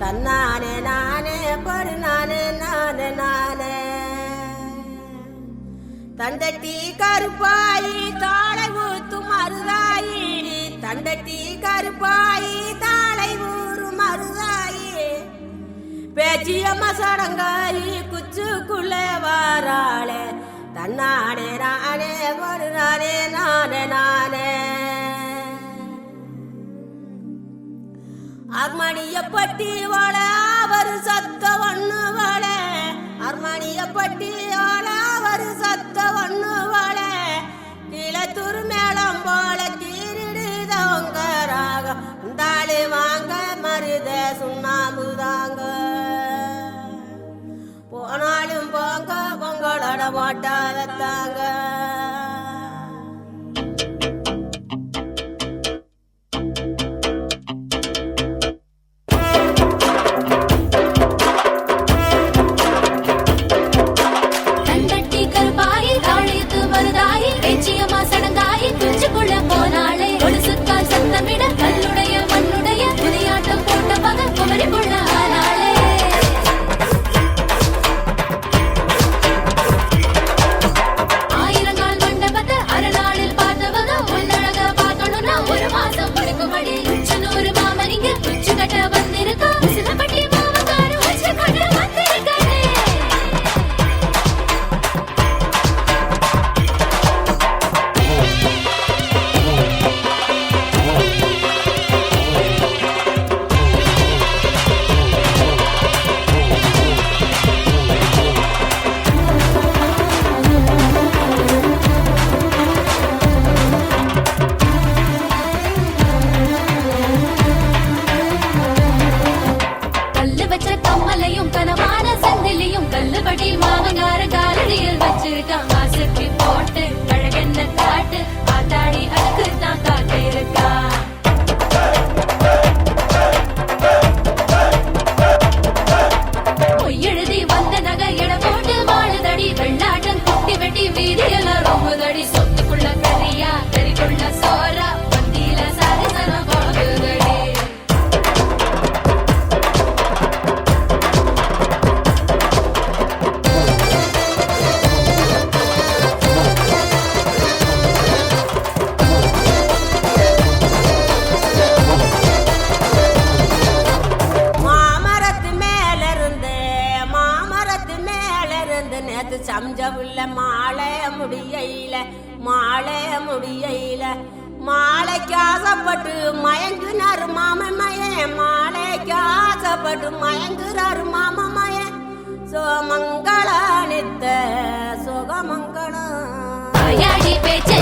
தன்னானே நானே பொறு நானே நானே நானே தண்டட்டி கருப்பாயி தாளை ஊத்தும் மருதாயி தந்தட்டி கருப்பாயி தாளை ஊ பேச்சியம்மா சடங்காயி குச்சுக்குள்ளே வாராளே. தன்னானே நானே ஒரு நானே நானே. நானே அர்மணிய பட்டி வாழ அவர் சத்த ஒண்ணு வாழ. அர்மணிய பட்டி வாழ அவர் சத்த ஒண்ணு வாழ. கீழத்தூர் மேளம் போல கீரிடுதவங்க ராகம் தாளி வாங்க மருத சுண்ணாம்பு பொங்கலோட முடியல மாலை முடியல மாலை முடியல மாலைக்கு ஆசைப்பட்டு மயங்குனாரு மாமன் மயன் மாலைக்கு ஆசைப்பட்டு மயங்குறாரு மாமன் சோமங்கள நித்த சுகமங்களம் பேச்சு